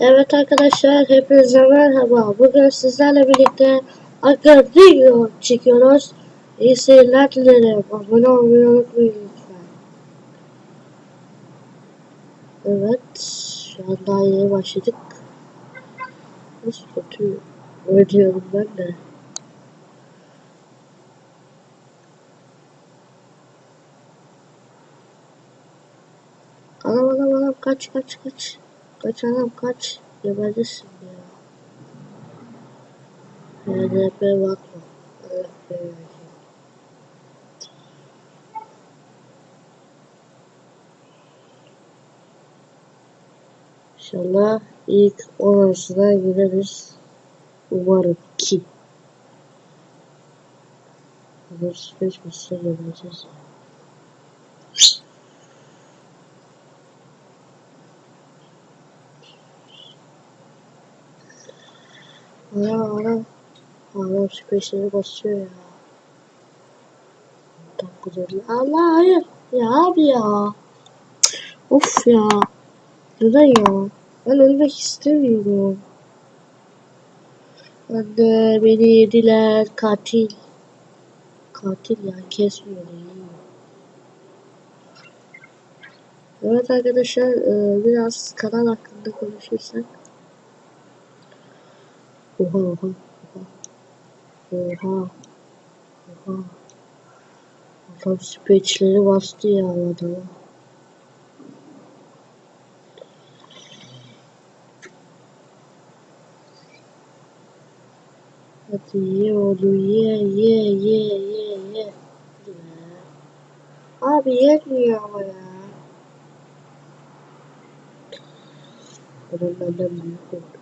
Evet arkadaşlar hepinize merhaba. Bugün sizlerle birlikte Agadio çekiyoruz. İyi seyirler dilerim. Abone olmayı unutmayın lütfen. Evet. Şu an daha yeni başladık. Nasıl kötü oynuyorum ben de. Anam anam anam kaç kaç kaç. Kaç anam kaç. Geberdesin ya. HDP bakma. Allah belanı. İnşallah ilk 10 arasına gireriz. Umarım ki. Hazır 5 misle geleceğiz. Ana. Ana space'leri basıyor ya. Tam güzel. Allah hayır. Ya abi ya. Of ya. Neden ya? Ben ölmek istemiyorum. Anne beni yediler. Katil. Katil yani kesmiyor değil. Evet arkadaşlar e, biraz kanal hakkında konuşursak. Oha oha oha. Oha. Oha. Adam speechleri bastı ya adama. Hadi ye oğlum ye ye ye ye ye. Abi yetmiyor ama ya. Adam benden büyük oldu.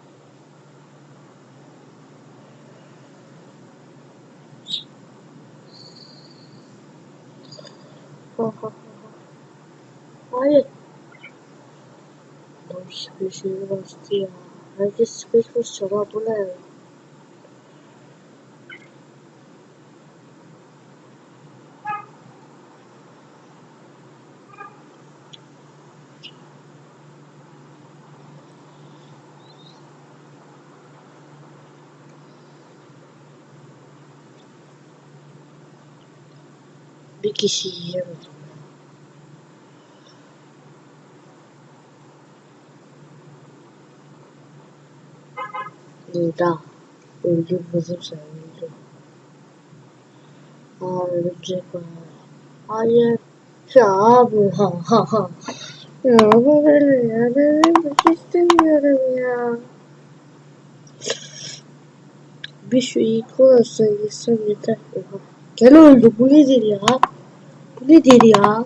Ha ha ha. Hayır. Adam space'leri bastı ya. Herkes basıyor ha bu ne? Bir kişi yiyemedim. Nida. Öldüm kızım sen öldüm. Aa örümcek var. Hayır. Ya abi ha ha ha. Ya bu böyle ya. Ben ölmek istemiyorum ya. Bir şu ilk olursa gitsem yeter. Gel öldü. Bu nedir ya? Nedir ya?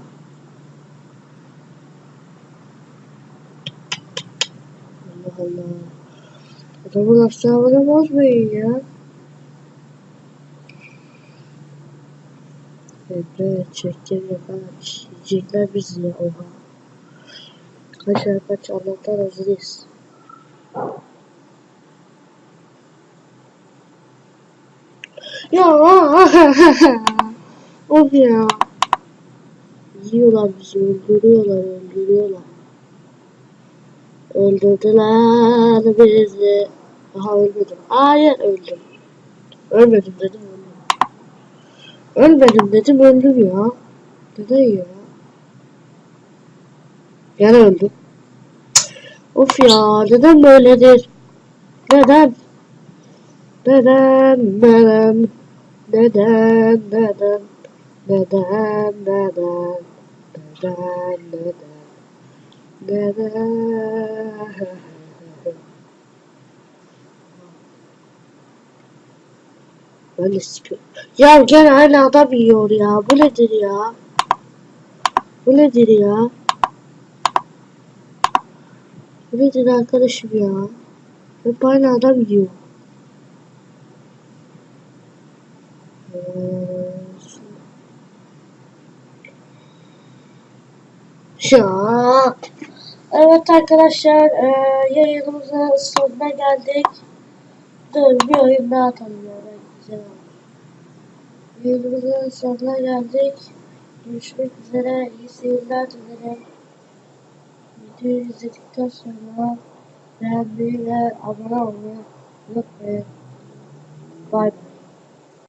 Allah Allah. Adamın asabını bozmayın ya. Evet, çektim yapar. Yiyecekler bizi ya. Oha. Kaç kaç Allah'tan hazırız. Ya of ya. Yiyorlar bizi öldürüyorlar öldürüyorlar. Öldürdüler bizi. Daha ölmedim. Hayır öldüm. Ölmedim dedim öldüm. Ölmedim dedim öldüm ya. Neden ya? Gene öldüm. Of ya neden böyledir? Neden? Neden? Neden? Neden? Neden? Neden? Neden? Neden? Neden? Neden? Ben de sıkıyorum. Ya gene aynı adam yiyor ya. Bu nedir ya? Bu nedir ya? Bu nedir arkadaşım ya? Hep aynı adam yiyor. Ya. Evet arkadaşlar e, yayınımızın sonuna geldik. Dur bir oyun daha. Ben güzel. Yayınımızın sonuna geldik. Görüşmek üzere. İyi seyirler dilerim. Videoyu izledikten sonra beğenmeyi ve abone olmayı unutmayın. Bye bye.